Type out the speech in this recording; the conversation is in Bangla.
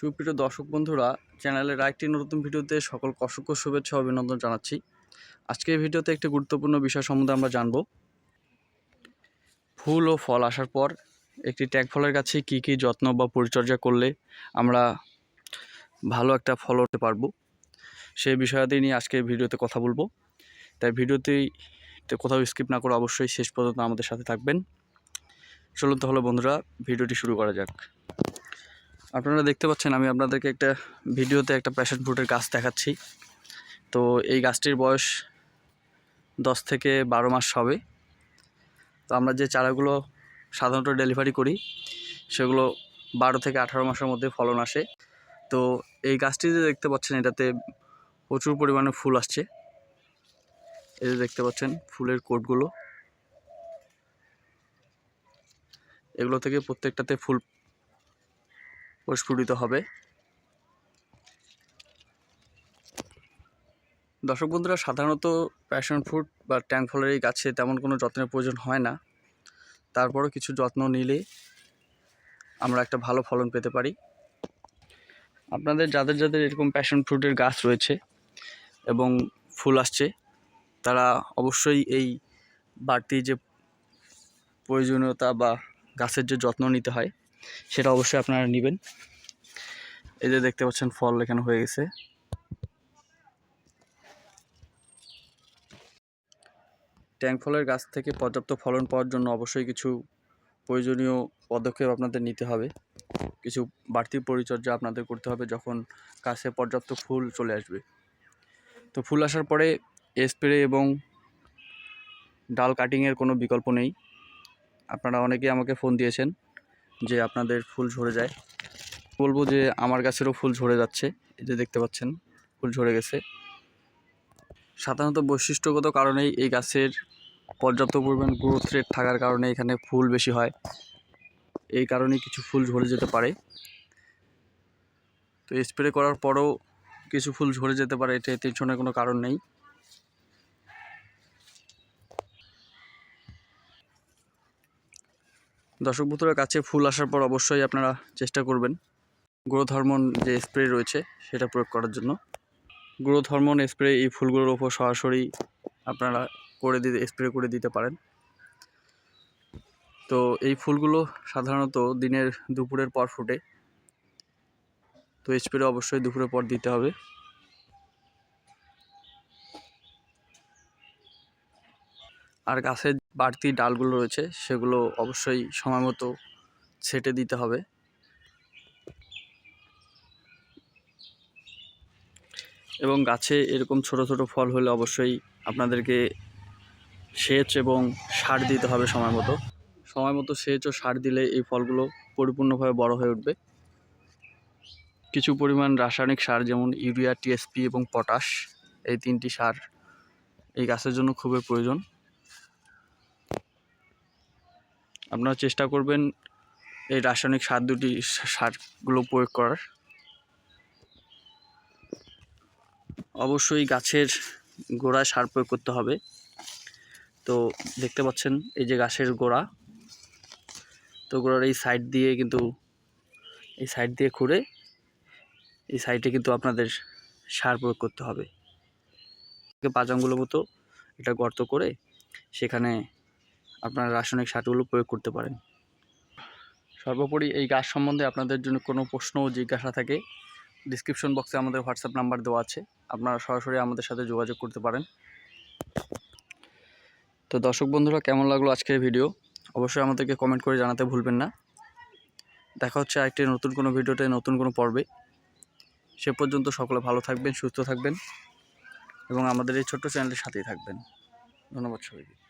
সুপ্রিয় দর্শক বন্ধুরা, চ্যানেলের আরেকটি নতুন ভিডিওতে সকল অসংখ্য শুভেচ্ছা অভিনন্দন জানাচ্ছি। আজকের ভিডিওতে একটি গুরুত্বপূর্ণ বিষয় সম্বন্ধে আমরা জানব। ফুল ও ফল আসার পর একটি ট্যাগ ফলের কাছে কী কী যত্ন বা পরিচর্যা করলে আমরা ভালো একটা ফল হতে পারব সেই বিষয়াদি নিয়ে আজকের ভিডিওতে কথা বলব। তাই ভিডিওতেই কোথাও স্কিপ না করে অবশ্যই শেষ পর্যন্ত আমাদের সাথে থাকবেন। চলুন তাহলে বন্ধুরা, ভিডিওটি শুরু করা যাক। আপনারা দেখতে পাচ্ছেন আমি আপনাদেরকে একটা ভিডিওতে একটা প্যাশন ফ্রুটের গাছ দেখাচ্ছি। তো এই গাছটির বয়স দশ থেকে বারো মাস হবে। তো আমরা যে চারাগুলো সাধারণত ডেলিভারি করি, সেগুলো বারো থেকে আঠারো মাসের মধ্যে ফলন আসে। তো এই গাছটি যে দেখতে পাচ্ছেন, এটাতে প্রচুর পরিমাণে ফুল আসছে। এই দেখতে পাচ্ছেন, ফুলের কোটগুলো। এগুলো থেকে প্রত্যেকটাতে ফুল প্রস্ফুটিত হবে। দর্শক বন্ধুরা, সাধারণত প্যাশন ফ্রুট বা ট্যাঙ্ক ফলের এই গাছে তেমন কোনো যত্নের প্রয়োজন হয় না। তারপরও কিছু যত্ন নিলে আমরা একটা ভালো ফলন পেতে পারি। আপনাদের যাদের যাদের এরকম প্যাশন ফ্রুটের গাছ রয়েছে এবং ফুল আসছে, তারা অবশ্যই এই বাড়তি যে প্রয়োজনীয়তা বা গাছের যে যত্ন নিতে হয় সেটা অবশ্যই আপনারা নেবেন। এই যে দেখতে পাচ্ছেন, ফল এখানে হয়ে গেছে। ট্যাঙ্ক ফলের গাছ থেকে পর্যাপ্ত ফলন পাওয়ার জন্য অবশ্যই কিছু প্রয়োজনীয় পদক্ষেপ আপনাদের নিতে হবে। কিছু বাড়তি পরিচর্যা আপনাদের করতে হবে যখন গাছে পর্যাপ্ত ফুল চলে আসবে। তো ফুল আসার পরে স্প্রে এবং ডাল কাটিংয়ের কোনো বিকল্প নেই। আপনারা অনেকেই আমাকে ফোন দিয়েছেন। যে আপনাদের ফুল ঝরে যায়। বলব যে আমার গাছেরও ফুল ঝরে যাচ্ছে, এই যে দেখতে পাচ্ছেন, ফুল ঝরে গেছে। সাধারণত বৈশিষ্ট্যগত কারণেই এই গাছের পর্যাপ্ত পরিমাণ গ্রোথ রেট থাকার কারণে এখানে ফুল বেশি হয়। এই কারণে কিছু ফুল ঝরে যেতে পারে। তো স্প্রে করার পরও কিছু ফুল ঝরে যেতে পারে এতে টেনশনের কোনো কারণ নেই। দর্শক বন্ধুরা, কাছে ফুল আসার পর অবশ্যই আপনারা চেষ্টা করবেন গ্রোথ হরমোন যে স্প্রে রয়েছে সেটা প্রয়োগ করার জন্য। গ্রোথ হরমোন স্প্রে এই ফুলগুলোর ওপর সরাসরি আপনারা করে দিতে, স্প্রে করে দিতে পারেন। তো এই ফুলগুলো সাধারণত দিনের দুপুরের পর ফুটে। তো স্প্রে অবশ্যই দুপুরের পর দিতে হবে। আর গাছের বাড়তি ডালগুলো রয়েছে, সেগুলো অবশ্যই সময় মতো ছেটে দিতে হবে। এবং গাছে এরকম ছোট ছোট ফল হলে অবশ্যই আপনাদেরকে সেচ এবং সার দিতে হবে সময় মতো। সময় মতো সেচ ও সার দিলে এই ফলগুলো পরিপূর্ণভাবে বড় হয়ে উঠবে। কিছু পরিমাণ রাসায়নিক সার যেমন ইউরিয়া, টিএসপি এবং পটাশ, এই তিনটি সার এই গাছের জন্য খুবই প্রয়োজন। আপনারা চেষ্টা করবেন এই রাসায়নিক সার দুটি সারগুলো প্রয়োগ করার। অবশ্যই গাছের গোড়ায় সার প্রয়োগ করতে হবে। তো দেখতে পাচ্ছেন এই যে গাছের গোড়া। তো গোড়ার এই সাইড দিয়ে কিন্তু, এই সাইড দিয়ে খুঁড়ে এই সাইডে কিন্তু আপনাদের সার প্রয়োগ করতে হবে। পাঁচ আঙ্গুলের মতো এটা গর্ত করে সেখানে আপনারা রাসায়নিক সারগুলো প্রয়োগ করতে পারেন। সর্বোপরি এই গাছ সম্বন্ধে আপনাদের জন্য কোনো প্রশ্ন ও জিজ্ঞাসা থাকে ডিসক্রিপশন বক্সে আমাদের হোয়াটসঅ্যাপ নাম্বার দেওয়া আছে। আপনারা সরাসরি আমাদের সাথে যোগাযোগ করতে পারেন। তো দর্শক বন্ধুরা, কেমন লাগল আজকের ভিডিও অবশ্যই আমাদেরকে কমেন্ট করে জানাতে ভুলবেন না। দেখা হচ্ছে আরেকটি নতুন কোনো ভিডিওতে, নতুন কোনো পর্বে। সে পর্যন্ত সকলে ভালো থাকবেন, সুস্থ থাকবেন এবং আমাদের এই ছোট্ট চ্যানেলের সাথেই থাকবেন। ধন্যবাদ সবাইকে।